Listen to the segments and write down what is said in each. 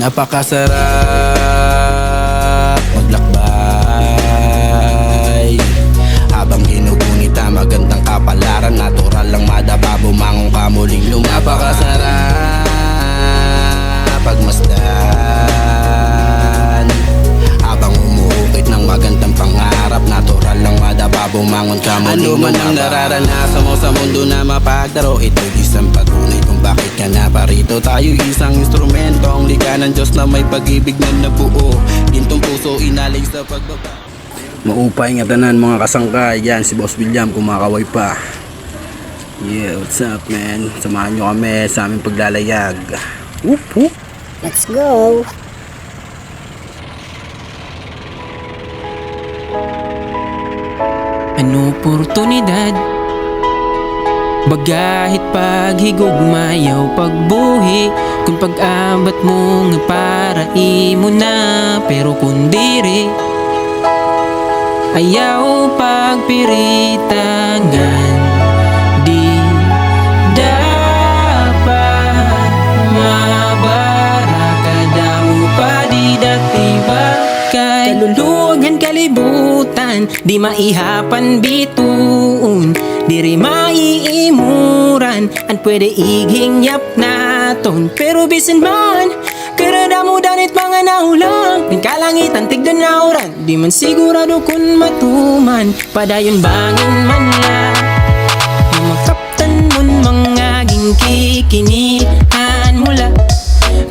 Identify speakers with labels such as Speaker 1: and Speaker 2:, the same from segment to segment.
Speaker 1: Napakasarap maglakbay. Habang ginugunita magandang kapalaran. Natural lang madaba bumangon ka muling lumabas Napakasarap pagmasdan. Habang umuukit ng magandang pangarap Natural lang madaba bumangon ka muling Ano man ang nararanasan mo sa mundo na mapagdaro Ito'y isang patunay bakit ka na parito Tayo isang instrumento Ang liga ng Diyos na may pag-ibig na nabuo. Gintong puso inalig sa pagbaba. Maupay nga tanan mga kasangkay. Yan si Boss William kumakaway pa. Yeah, what's up man? Samahan nyo kami sa aming paglalayag. Whoop whoop.
Speaker 2: Let's go!
Speaker 3: Ano oportunidad Bagahit paghigugmayaw pagbuhi Kung pag-abat mo nga para imo na Pero kung diri Ayaw pagpiritangan. Di dapat mabaraka mo pa di dati ba kay Kaluluwagan kalibutan Di maihapan bituon. Diri maiimuran An pwede igingyap naton Pero bisan man Karada mo danit mga naulang Ng kalangitan tigdan na oran Di man sigurado kun matuman Padayon bangin man lang Mga kaptan mon mga gingkikinihan mula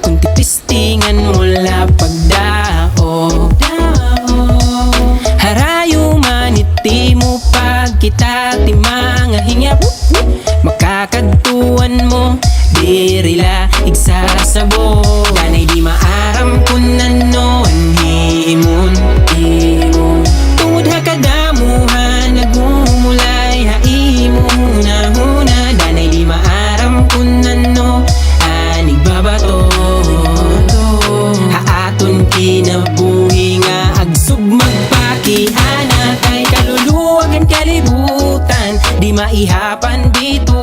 Speaker 3: Kung tipistingan mula pagdao kita ti mga hingyap Makakagtuan mo Dirila igsasabo Danay di maaram kung ano maihapan dito.